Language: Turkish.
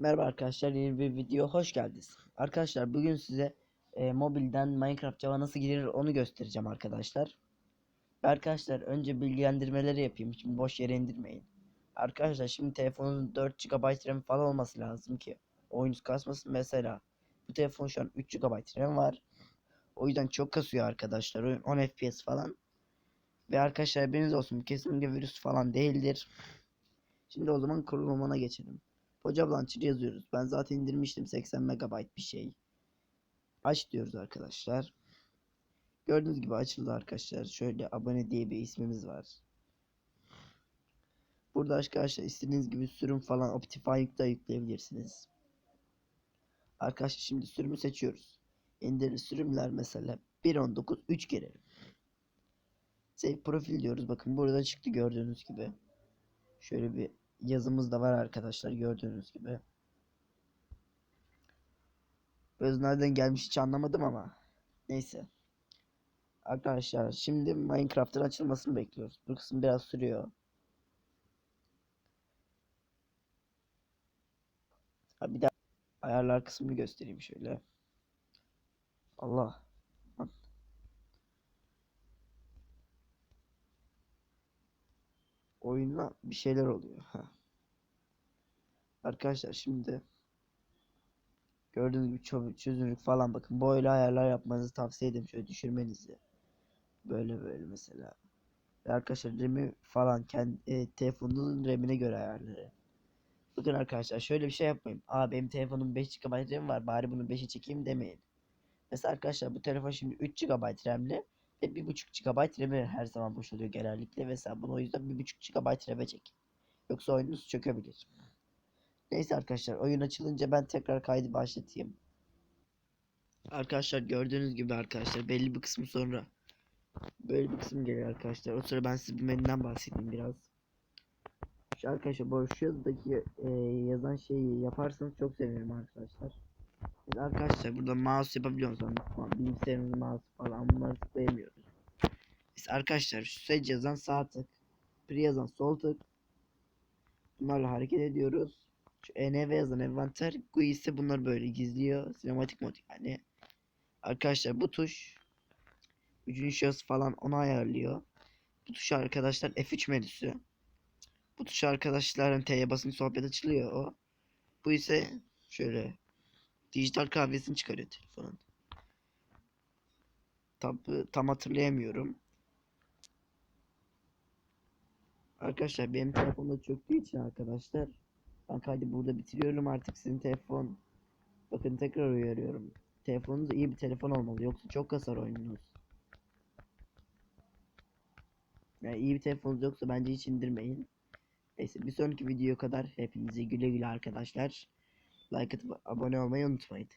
Merhaba arkadaşlar yeni bir video hoş geldiniz. Arkadaşlar bugün size e, mobilden Minecraft Java nasıl girilir onu göstereceğim arkadaşlar. Arkadaşlar önce bilgilendirmeleri yapayım. Şimdi boş yere indirmeyin. Arkadaşlar şimdi telefonun 4 GB RAM falan olması lazım ki oyunuz kasmasın. Mesela bu telefon şu an 3 GB RAM var. O yüzden çok kasıyor arkadaşlar. Oyun 10 FPS falan. Ve arkadaşlar haberiniz olsun kesinlikle virüs falan değildir. Şimdi o zaman kurulumuna geçelim. Hoca Launcher yazıyoruz. Ben zaten indirmiştim 80 MB bir şey. Aç diyoruz arkadaşlar. Gördüğünüz gibi açıldı arkadaşlar. Şöyle abone diye bir ismimiz var. Burada arkadaşlar istediğiniz gibi sürüm falan Optifine da yükleyebilirsiniz. Arkadaşlar şimdi sürümü seçiyoruz. İndir sürümler mesela 1.19 3 kere. Save profil diyoruz. Bakın burada çıktı gördüğünüz gibi. Şöyle bir yazımız da var arkadaşlar gördüğünüz gibi. Öz nereden gelmiş hiç anlamadım ama. Neyse. Arkadaşlar şimdi Minecraft'ın açılmasını bekliyoruz. Bu kısım biraz sürüyor. Ha, bir daha ayarlar kısmını göstereyim şöyle. Allah. Lan. Oyuna bir şeyler oluyor. Ha. Arkadaşlar şimdi gördüğünüz gibi çö- çözünürlük falan bakın böyle ayarlar yapmanızı tavsiye ederim şöyle düşürmenizi. Böyle böyle mesela. Ve arkadaşlar RAM'i falan kendi e, telefonunuzun RAM'ine göre ayarları. Bakın arkadaşlar şöyle bir şey yapmayın. Aa benim telefonum 5 GB RAM var bari bunu 5'e çekeyim demeyin. Mesela arkadaşlar bu telefon şimdi 3 GB RAM'li ve 1.5 GB RAM'i her zaman boş oluyor genellikle. Mesela bunu o yüzden 1.5 GB RAM'e çekin. Yoksa oyununuz çökebilir. Neyse arkadaşlar oyun açılınca ben tekrar kaydı başlatayım. Arkadaşlar gördüğünüz gibi arkadaşlar belli bir kısmı sonra böyle bir kısım geliyor arkadaşlar. O sıra ben size bir menüden bahsedeyim biraz. Şu arkadaşlar bu şu yazıdaki e, yazan şeyi yaparsanız çok sevinirim arkadaşlar. Biz arkadaşlar burada mouse yapabiliyor musunuz? Bilgisayarımız mouse falan bunları tıklayamıyoruz. Biz arkadaşlar seç yazan sağ tık, pre yazan sol tık. Bunlarla hareket ediyoruz. Şu env yazan envanter, GUI ise bunları böyle gizliyor. Sinematik mod yani. Arkadaşlar bu tuş üçüncü şahıs falan onu ayarlıyor. Bu tuş arkadaşlar F3 menüsü. Bu tuş arkadaşlar T'ye basınca sohbet açılıyor o. Bu ise şöyle dijital kahvesini çıkarıyor telefonun. Tabi tam hatırlayamıyorum. Arkadaşlar benim telefonda çöktüğü için arkadaşlar ben kaydı burada bitiriyorum artık sizin telefon bakın tekrar uyarıyorum. Telefonunuz iyi bir telefon olmalı yoksa çok kasar oyununuz. Yani iyi bir telefonunuz yoksa bence hiç indirmeyin. Neyse bir sonraki videoya kadar hepinize güle güle arkadaşlar. Like atıp abone olmayı unutmayın.